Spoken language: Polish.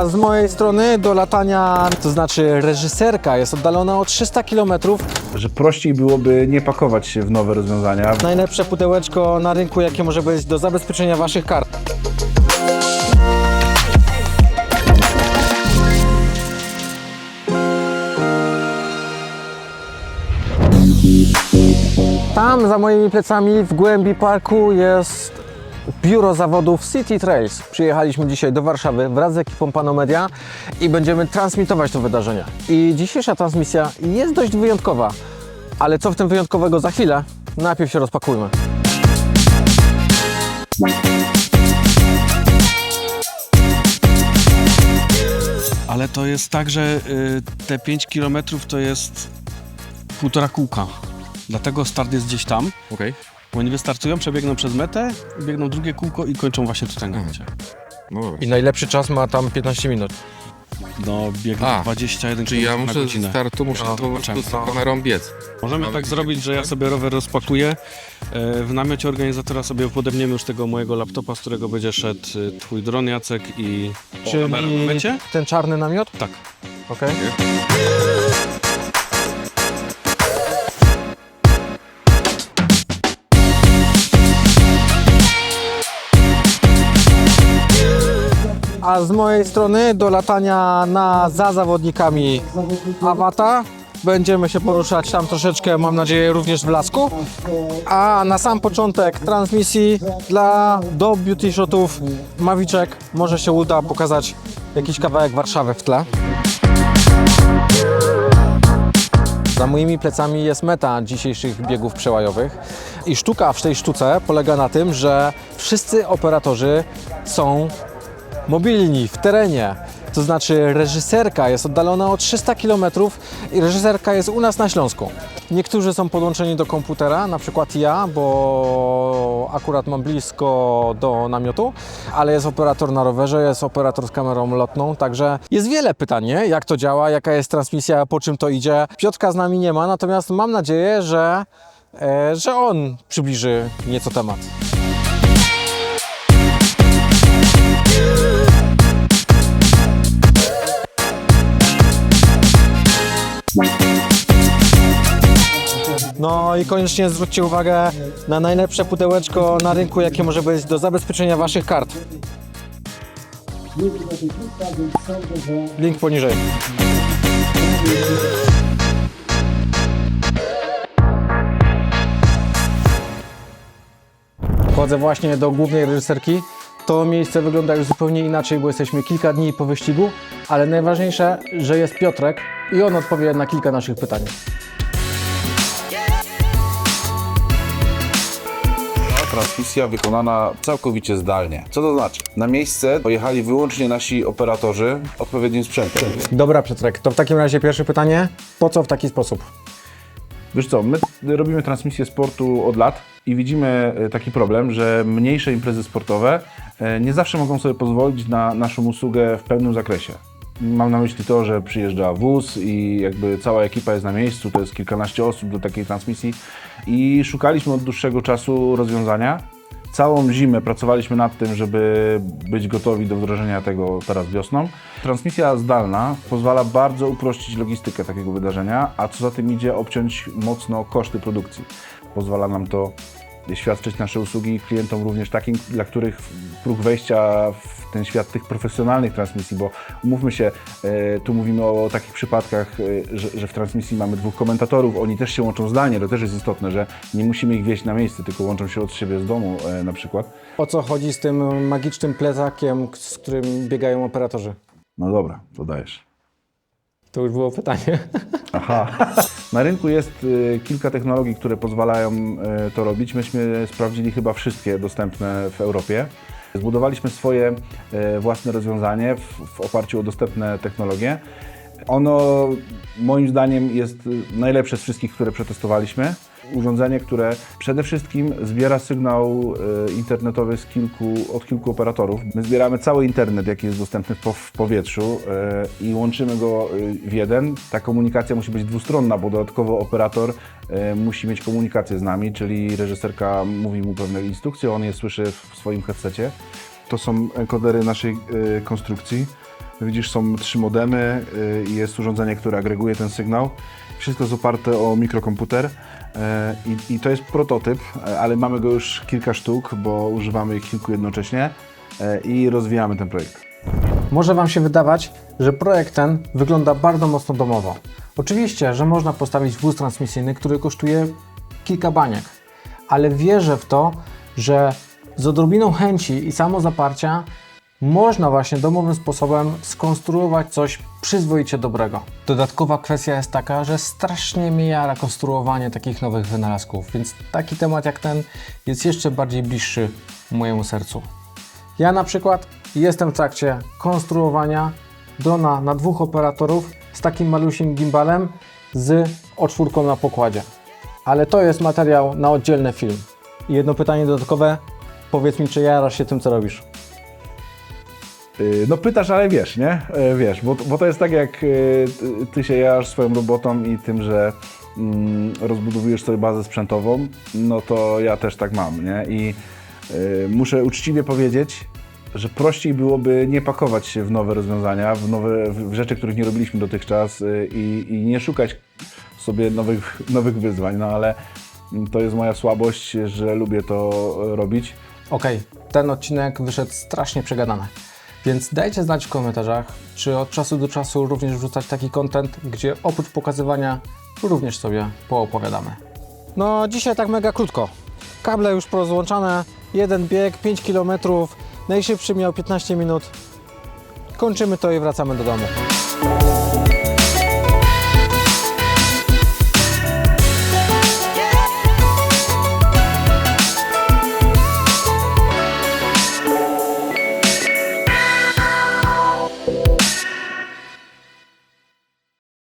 A z mojej strony do latania, to znaczy reżyserka jest oddalona o 300 km. Że prościej byłoby nie pakować się w nowe rozwiązania. Najlepsze pudełeczko na rynku, jakie może być do zabezpieczenia Waszych kart. Tam za moimi plecami w głębi parku jest biuro zawodów City Trails. Przyjechaliśmy dzisiaj do Warszawy wraz z ekipą Panomedia i będziemy transmitować to wydarzenie. I dzisiejsza transmisja jest dość wyjątkowa, ale co w tym wyjątkowego za chwilę? Najpierw się rozpakujmy. Ale to jest tak, że y, te 5 km to jest półtora kółka. Dlatego start jest gdzieś tam. Okej. Bo oni wystartują, przebiegną przez metę, biegną drugie kółko i kończą właśnie tutaj na mecie. No dobra. I najlepszy czas ma tam 15 minut. No, biegną A, 21 Czyli ja km na muszę godzinę. z startu muszę No, to po prostu zobaczymy. z kamerą biec. Możemy Mamy tak zrobić, że ja sobie rower rozpakuję. E, W namiocie organizatora sobie podepniemy już tego mojego laptopa, z którego będzie szedł y, twój dron Jacek i... Czyli ten czarny namiot? Tak. Okej. A z mojej strony do latania na za zawodnikami Awata. Będziemy się poruszać tam troszeczkę, mam nadzieję, również w lasku. A na sam początek transmisji dla do beauty shotów Maviczek może się uda pokazać jakiś kawałek Warszawy w tle. Za moimi plecami jest meta dzisiejszych biegów przełajowych. I sztuka w tej sztuce polega na tym, że wszyscy operatorzy są mobilni w terenie. To znaczy reżyserka jest oddalona o 300 km i reżyserka jest u nas na Śląsku. Niektórzy są podłączeni do komputera, na przykład ja, bo akurat mam blisko do namiotu, ale jest operator na rowerze, jest operator z kamerą lotną, także jest wiele pytań, nie? jak to działa, jaka jest transmisja, po czym to idzie. Piotrka z nami nie ma, natomiast mam nadzieję, że, e, że on przybliży nieco temat. No i koniecznie zwróćcie uwagę na najlepsze pudełeczko na rynku, jakie może być do zabezpieczenia Waszych kart. Link poniżej. Wchodzę właśnie do głównej reżyserki. To miejsce wygląda już zupełnie inaczej, bo jesteśmy kilka dni po wyścigu, ale najważniejsze, że jest Piotrek i on odpowie na kilka naszych pytań. Transmisja wykonana całkowicie zdalnie. Co to znaczy? Na miejsce pojechali wyłącznie nasi operatorzy odpowiednim sprzętem. Dobra, Piotrek, to w takim razie pierwsze pytanie. Po co w taki sposób? Wiesz co, my robimy transmisję sportu od lat i widzimy e, taki problem, że mniejsze imprezy sportowe e, nie zawsze mogą sobie pozwolić na naszą usługę w pełnym zakresie. Mam na myśli to, że przyjeżdża wóz i jakby cała ekipa jest na miejscu, to jest kilkanaście osób do takiej transmisji i szukaliśmy od dłuższego czasu rozwiązania. Całą zimę pracowaliśmy nad tym, żeby być gotowi do wdrożenia tego teraz wiosną. Transmisja zdalna pozwala bardzo uprościć logistykę takiego wydarzenia, a co za tym idzie obciąć mocno koszty produkcji. Pozwala nam to świadczyć nasze usługi klientom również takim, dla których próg wejścia w ten świat tych profesjonalnych transmisji, bo umówmy się, e, tu mówimy o takich przypadkach, e, że, że w transmisji mamy dwóch komentatorów, oni też się łączą zdalnie, to też jest istotne, że nie musimy ich wieść na miejsce, tylko łączą się od siebie z domu e, na przykład. O co chodzi z tym magicznym plecakiem, z którym biegają operatorzy? No dobra, to dajesz. To już było pytanie. Aha. Na rynku jest y, kilka technologii, które pozwalają y, to robić. Myśmy sprawdzili chyba wszystkie dostępne w Europie. Zbudowaliśmy swoje y, własne rozwiązanie w, w oparciu o dostępne technologie. Ono moim zdaniem jest najlepsze z wszystkich, które przetestowaliśmy. Urządzenie, które przede wszystkim zbiera sygnał y, internetowy z kilku, od kilku operatorów. My zbieramy cały internet, jaki jest dostępny w, po- w powietrzu y, i łączymy go y, w jeden. Ta komunikacja musi być dwustronna, bo dodatkowo operator musi mieć komunikację z nami, czyli reżyserka mówi mu pewne instrukcje, on je słyszy w swoim headsetie. To są enkodery naszej konstrukcji. Widzisz, są trzy modemy y, i jest urządzenie, które agreguje ten sygnał. Wszystko jest oparte o mikrokomputer e, i, i to jest prototyp, ale mamy go już kilka sztuk, bo używamy ich kilku jednocześnie e, i rozwijamy ten projekt. Może Wam się wydawać, że projekt ten wygląda bardzo mocno domowo. Oczywiście, że można postawić wóz transmisyjny, który kosztuje kilka baniek, ale wierzę w to, że z odrobiną chęci i samozaparcia można właśnie domowym sposobem skonstruować coś przyzwoicie dobrego. Dodatkowa kwestia jest taka, że strasznie mnie jara konstruowanie takich nowych wynalazków, więc taki temat jak ten jest jeszcze bardziej bliższy mojemu sercu. Ja na przykład jestem w trakcie konstruowania drona na dwóch operatorów z takim malusiem gimbalem z oczwórką na pokładzie. Ale to jest materiał na oddzielny film. I jedno pytanie dodatkowe. Powiedz mi, czy jarasz się tym, co robisz? Y, No pytasz, ale wiesz, nie? E, Wiesz, bo, bo to jest tak jak y, ty- się jarasz swoją robotą i tym, że mm, rozbudowujesz sobie bazę sprzętową, no to ja też tak mam, nie? I y, muszę uczciwie powiedzieć, że prościej byłoby nie pakować się w nowe rozwiązania, w, nowe, w rzeczy, których nie robiliśmy dotychczas y, i, i nie szukać sobie nowych, nowych wyzwań, no ale to jest moja słabość, że lubię to robić. Okej, ten odcinek wyszedł strasznie przegadany. Więc dajcie znać w komentarzach, czy od czasu do czasu również wrzucać taki content, gdzie oprócz pokazywania również sobie poopowiadamy. No dzisiaj tak mega krótko. Kable już porozłączane, jeden bieg, 5 km, najszybszy miał 15 minut. Kończymy to i wracamy do domu.